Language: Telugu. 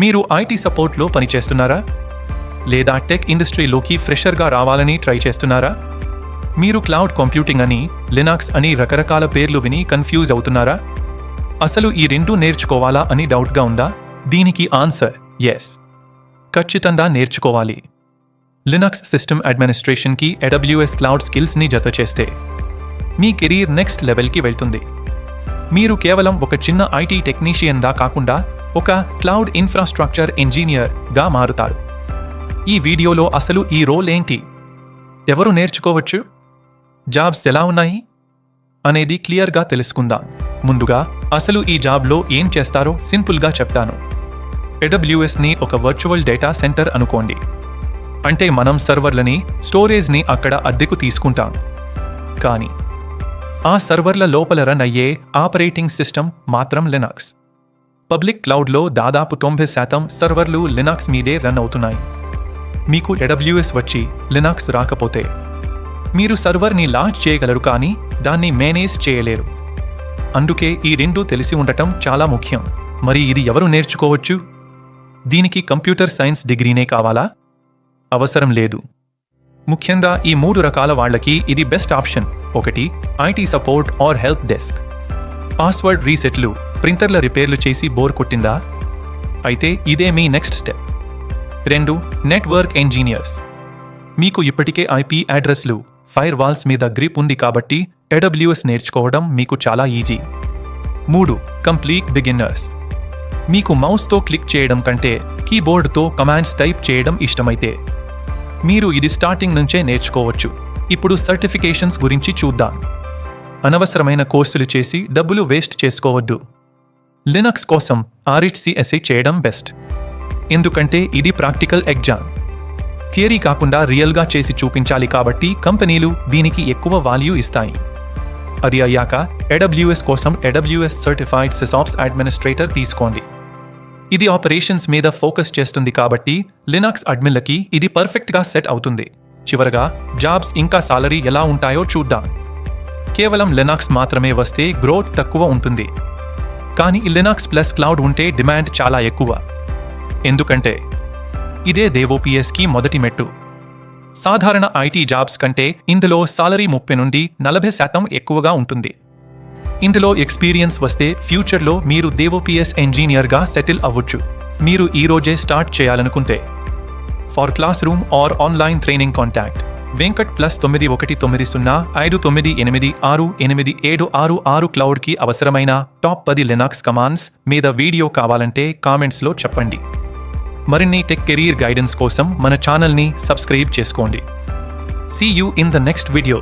మీరు ఐటీ సపోర్ట్లో పనిచేస్తున్నారా? లేదా టెక్ ఇండస్ట్రీలోకి ఫ్రెషర్గా రావాలని ట్రై చేస్తున్నారా? మీరు క్లౌడ్ కంప్యూటింగ్ అని లినాక్స్ అని రకరకాల పేర్లు విని కన్ఫ్యూజ్ అవుతున్నారా? అసలు ఈ రెండు నేర్చుకోవాలా అని డౌట్గా ఉందా? దీనికి ఆన్సర్ ఎస్ ఖచ్చితంగా నేర్చుకోవాలి. లినక్స్ సిస్టమ్ అడ్మినిస్ట్రేషన్కి ఎడబ్ల్యూఎస్ క్లౌడ్ స్కిల్స్ని జత చేస్తే మీ కెరీర్ నెక్స్ట్ లెవెల్కి వెళ్తుంది. మీరు కేవలం ఒక చిన్న ఐటీ టెక్నీషియన్గా కాకుండా ఒక క్లౌడ్ ఇన్ఫ్రాస్ట్రక్చర్ ఇంజనీర్గా మారుతారు. ఈ వీడియోలో అసలు ఈ రోల్ ఏంటి? ఎవరు నేర్చుకోవచ్చు? జాబ్స్ ఎలా ఉన్నాయి? అనేది క్లియర్గా తెలుసుకుందాం. ముందుగా అసలు ఈ జాబ్లో ఏం చేస్తారో సింపుల్గా చెప్తాను. ఎడబ్ల్యూఎస్ని ఒక వర్చువల్ డేటా సెంటర్ అనుకోండి. అంటే మనం సర్వర్లని స్టోరేజ్ని అక్కడ అద్దెకు తీసుకుంటాం. కానీ ఆ సర్వర్ల లోపల రన్ అయ్యే ఆపరేటింగ్ సిస్టమ్ మాత్రం లినక్స్ పబ్లిక్ క్లౌడ్లో దాదాపు తొంభై శాతం సర్వర్లు లినాక్స్ మీదే రన్ అవుతున్నాయి. మీకు ఎడబ్ల్యూఎస్ వచ్చి లినాక్స్ రాకపోతే మీరు సర్వర్ని లాంచ్ చేయగలరు కానీ దాన్ని మేనేజ్ చేయలేరు. అందుకే ఈ రెండూ తెలిసి ఉండటం చాలా ముఖ్యం. మరి ఇది ఎవరు నేర్చుకోవచ్చు? దీనికి కంప్యూటర్ సైన్స్ డిగ్రీనే కావాలా? అవసరం లేదు. ముఖ్యంగా ఈ మూడు రకాల వాళ్ళకి ఇది బెస్ట్ ఆప్షన్. ఒకటి IT support or help desk. Password రీసెట్లు ప్రింటర్ల రిపేర్లు చేసి బోర్ కొట్టిందా? అయితే ఇదే మీ నెక్స్ట్ స్టెప్. రెండు నెట్వర్క్ ఇంజనీయర్స్ మీకు ఇప్పటికే ఐపీ అడ్రస్లు ఫైర్ వాల్స్ మీద గ్రిప్ ఉంది కాబట్టి ఎడబ్ల్యూఎస్ నేర్చుకోవడం మీకు చాలా ఈజీ. మూడు కంప్లీట్ బిగిన్నర్స్. మీకు మౌస్తో క్లిక్ చేయడం కంటే కీబోర్డ్తో కమాండ్స్ టైప్ చేయడం ఇష్టమైతే మీరు ఇది స్టార్టింగ్ నుంచే నేర్చుకోవచ్చు. ఇప్పుడు సర్టిఫికేషన్స్ గురించి చూద్దాం. అనవసరమైన కోర్సులు చేసి డబ్బులు వేస్ట్ చేసుకోవద్దు. లినక్స్ కోసం ఆర్హెచ్సిఎస్ఏ చేయడం బెస్ట్ ఎందుకంటే ఇది ప్రాక్టికల్ ఎగ్జామ్. థియరీ కాకుండా రియల్గా చేసి చూపించాలి కాబట్టి కంపెనీలు దీనికి ఎక్కువ వాల్యూ ఇస్తాయి. అది అయ్యాక ఎడబ్ల్యూఎస్ కోసం ఎడబ్ల్యూఎస్ సర్టిఫైడ్ సిసాప్స్ అడ్మినిస్ట్రేటర్ తీసుకోండి. ఇది ఆపరేషన్స్ మీద ఫోకస్ చేస్తుంది కాబట్టి లినక్స్ అడ్మిన్లకి ఇది పర్ఫెక్ట్గా సెట్ అవుతుంది. చివరగా జాబ్స్ ఇంకా సాలరీ ఎలా ఉంటాయో చూద్దాం. కేవలం లినక్స్ మాత్రమే వస్తే గ్రోత్ తక్కువ ఉంటుంది. కానీ లినక్స్ ప్లస్ క్లౌడ్ ఉంటే డిమాండ్ చాలా ఎక్కువ. ఎందుకంటే ఇదే దేవోపిఎస్కి మొదటి మెట్టు. సాధారణ ఐటీ జాబ్స్ కంటే ఇందులో సాలరీ ముప్పై నుండి నలభై శాతం ఎక్కువగా ఉంటుంది. ఇందులో ఎక్స్పీరియన్స్ వస్తే ఫ్యూచర్లో మీరు దేవోపిఎస్ ఇంజనీర్గా సెటిల్ అవ్వచ్చు. మీరు ఈ రోజే స్టార్ట్ చేయాలనుకుంటే. For class room or online training contact Venkat plus తొమ్మిది ఒకటి తొమ్మిది సున్నా ఐదు తొమ్మిది ఎనిమిది ఆరు ఎనిమిది ఏడు ఆరు ఆరు క్లౌడ్కి అవసరమైన టాప్ పది లినాక్స్ కమాండ్స్ మీద వీడియో కావాలంటే కామెంట్స్లో చెప్పండి. మరిన్ని టెక్ కెరీర్ గైడెన్స్ కోసం మన ఛానల్ని సబ్స్క్రైబ్ చేసుకోండి. See you in the next video